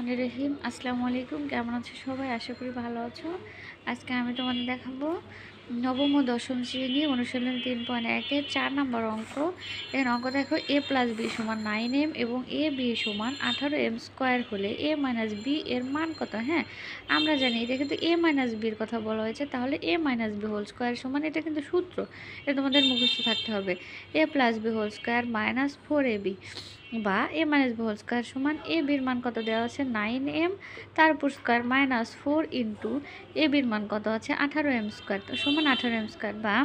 রহমান রহিম। আসসালামু আলাইকুম। কেমন আছো সবাই? আশা করি ভালো আছো। আজকে আমি তোমাদের দেখাবো নবম ও দশম শ্রেণি অনুশীলন তিন পয়েন্ট একের চার নম্বর অঙ্ক। এর অঙ্ক দেখো এ প্লাস বি সমান নাইন এম এবং এ বি সমান আঠারো এম স্কোয়ার হলে এ মাইনাস বি এর মান কত? হ্যাঁ আমরা জানি এটা কিন্তু এ মাইনাস বির কথা বলা হয়েছে, তাহলে a minus b whole square সমান এটা কিন্তু সূত্র, এটা তোমাদের মুখস্থ থাকতে হবে। A plus b whole square minus four a b বা a minus b whole square সমান এ বির মান কত দেওয়া আছে? নাইন এম তারপর square minus four into a বির মান কত আছে? আঠারো এম স্কোয়ার তো সমান আঠারো এম স্কোয়ার বা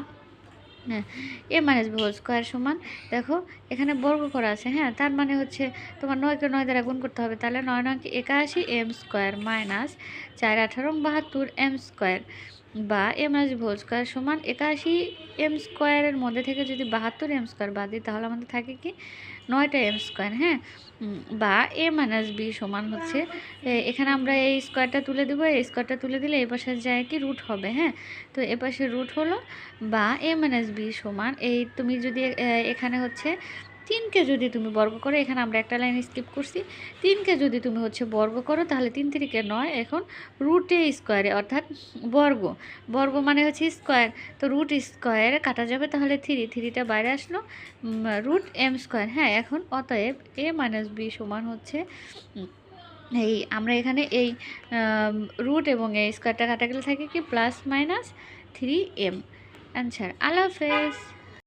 হ্যাঁ এ মাইনাস হোল স্কোয়ার সমান, দেখো, এখানে বর্গ করা আছে হ্যাঁ তার মানে হচ্ছে তোমার নয়কে নয় দ্বারা গুণ করতে হবে, তাহলে নয় নয়কে একাশি এম স্কোয়ার মাইনাস চার আঠারো বাহাত্তর এম স্কোয়ার। বা এম মাইনাস বি স্কোয়ার সমান একাশি এম স্কোয়ারের মধ্যে থেকে যদি বাহাত্তর এম স্কোয়ার বাদ দিই, তাহলে আমাদের থাকে কি? নয়টা এম স্কোয়ার হ্যাঁ? বা এ মাইনাস বি সমান হচ্ছে এখানে আমরা এই স্কোয়ারটা তুলে দেবো, এই স্কোয়ারটা তুলে দিলে এই পাশে যায় কি? রুট হবে হ্যাঁ? তো এ পাশে রুট হলো বা এ মাইনাস বি সমান, এই তুমি যদি এখানে হচ্ছে তিনকে যদি তুমি বর্গ করো, এখানে আমরা একটা লাইন স্কিপ করছি। তিনকে যদি তুমি হচ্ছে বর্গ করো, তাহলে তিন তিরিকে নয়, এখন রুটে স্কোয়ারে অর্থাৎ বর্গ। বর্গ মানে হচ্ছে স্কোয়ার তো রুট স্কোয়ারে কাটা যাবে, তাহলে থ্রি থ্রিটা বাইরে আসলো। রুট এম স্কোয়ার হ্যাঁ এখন অতএব এ মাইনাস বি সমান হচ্ছে এই আমরা এখানে এই রুট এবং এই স্কোয়ারটা কাটা গেলে থাকে কি? Plus minus three m answer আল্লাহ হাফেজ।